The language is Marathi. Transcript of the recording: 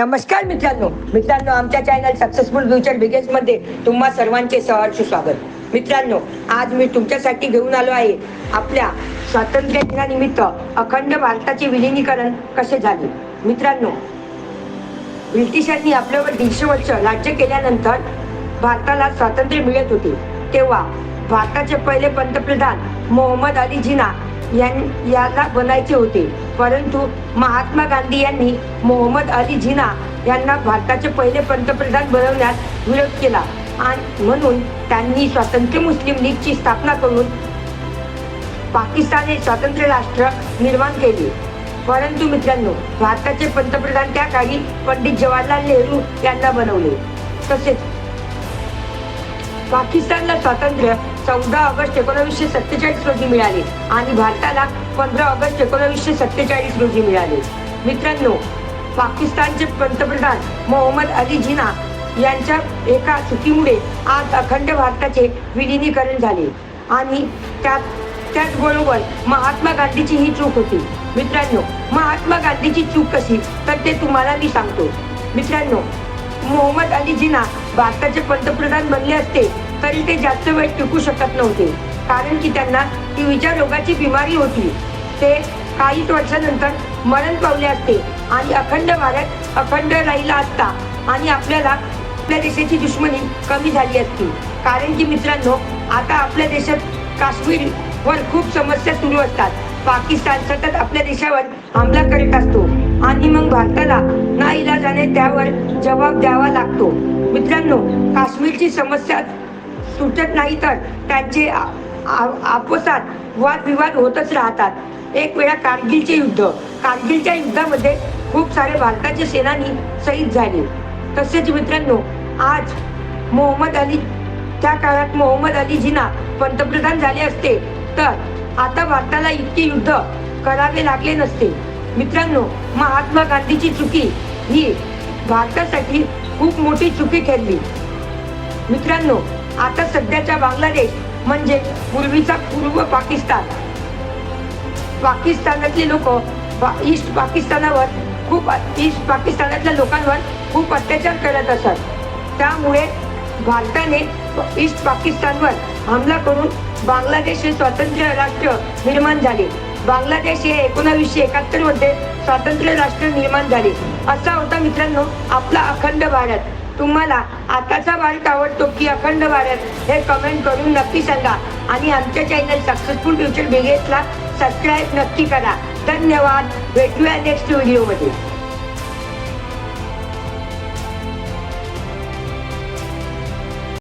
नमस्कार मित्रांनो. मित्रांनो आमच्या चॅनल सक्सेसफुल फ्युचर बिगेस मध्ये तुम्हा सर्वांचे सहर्ष स्वागत. मित्रांनो आज मी तुमच्यासाठी घेऊन आलो आहे. आपल्या स्वातंत्र्य दिनानिमित्त अखंड भारताचे विलिनीकरण कसे झाले? मित्रांनो ब्रिटिशांनी आपल्यावर दीडशे वर्ष राज्य केल्यानंतर भारताला स्वातंत्र्य मिळत होते. तेव्हा भारताचे पहिले पंतप्रधान मोहम्मद अली जिना यां- याला बनायचे होते. परंतु महात्मा गांधी यांनी मोहम्मद अली जिना यांना भारताचे पहिले पंतप्रधान बनवण्यास विरोध केला. आणि म्हणून त्यांनी स्वातंत्र्य मुस्लिम लीगची स्थापना करून पाकिस्तान हे स्वातंत्र्य राष्ट्र निर्माण केले. परंतु मित्रांनो भारताचे पंतप्रधान त्या काळी पंडित जवाहरलाल नेहरू यांना बनवले. तसेच पाकिस्तानला स्वातंत्र्य चौदा ऑगस्ट एकोणीसशे सत्तेचाळीस रोजी मिळाले आणि भारताला पंधरा ऑगस्ट एकोणीसशे सत्तेचाळीस रोजी मिळाले. मित्रांनो पाकिस्तानचे पंतप्रधान मोहम्मद अली जिना यांच्या एका चुकीमुळे आज अखंड भारताचे विलिनीकरण झाले आणि त्यात त्याचबरोबर महात्मा गांधीची ही चूक होती. मित्रांनो महात्मा गांधीची चूक कशी? तर ते तुम्हाला मी सांगतो. मित्रांनो मोहम्मद अली जिना भारताचे पंतप्रधान बनले असते तरी ते जास्त वेळ टिकू शकत नव्हते. कारण की त्यांना ती विचारोगाची बिमारी होती. ते काहीच वर्षानंतर मरण पावले असते आणि अखंड भारत अखंड राहिला असता आणि आपल्याला आपल्या देशाची दुश्मनी कमी झाली असती. कारण की मित्रांनो आता आपल्या देशात काश्मीर वर खूप समस्या सुरू असतात. पाकिस्तान सतत आपल्या देशावर हमला करीत असतो आणि मग भारताला ना त्यावर जबाब द्यावा लागतो. मित्रांनो काश्मीरची समस्या सुटत नाही तर त्यांचे आ- आपोसात वादविवाद होतच राहतात. एक वेळा कारगिलचे युद्ध. कारगिलच्या युद्धामध्ये खूप सारे भारताचे सेनानी शहीद झाले. तसेच मित्रांनो आज मोहम्मद अली त्या काळात मोहम्मद अली जिना पंतप्रधान झाले असते. तर आता भारताला इतके युद्ध करावे लागले नसते. मित्रांनो महात्मा गांधीची चुकी ही भारतासाठी खूप मोठी चुकी ठरली मित्रांनो आता सध्याचा बांगलादेश म्हणजे पूर्वीचा पूर्व पाकिस्तान. पाकिस्तानातले लोक ईस्ट पाकिस्तानावर खूप ईस्ट पाकिस्तानातल्या लोकांवर खूप अत्याचार करत असत. त्यामुळे भारताने ईस्ट पाकिस्तानवर हमला करून बांगलादेश हे स्वतंत्र राष्ट्र निर्माण झाले. बांगलादेश हे एकोणावीसशे एकाहत्तरमध्ये स्वातंत्र्य राष्ट्र निर्माण झाले. असा होता मित्रांनो आपला अखंड भारत. तुम्हाला आताचा भारत आवडतो की अखंड भारत हे कमेंट करून नक्की सांगा. आणि आमच्या चॅनल सक्सेसफुल फ्युचर बिगेसला सबस्क्राईब नक्की करा. धन्यवाद. भेटूया नेक्स्ट व्हिडिओमध्ये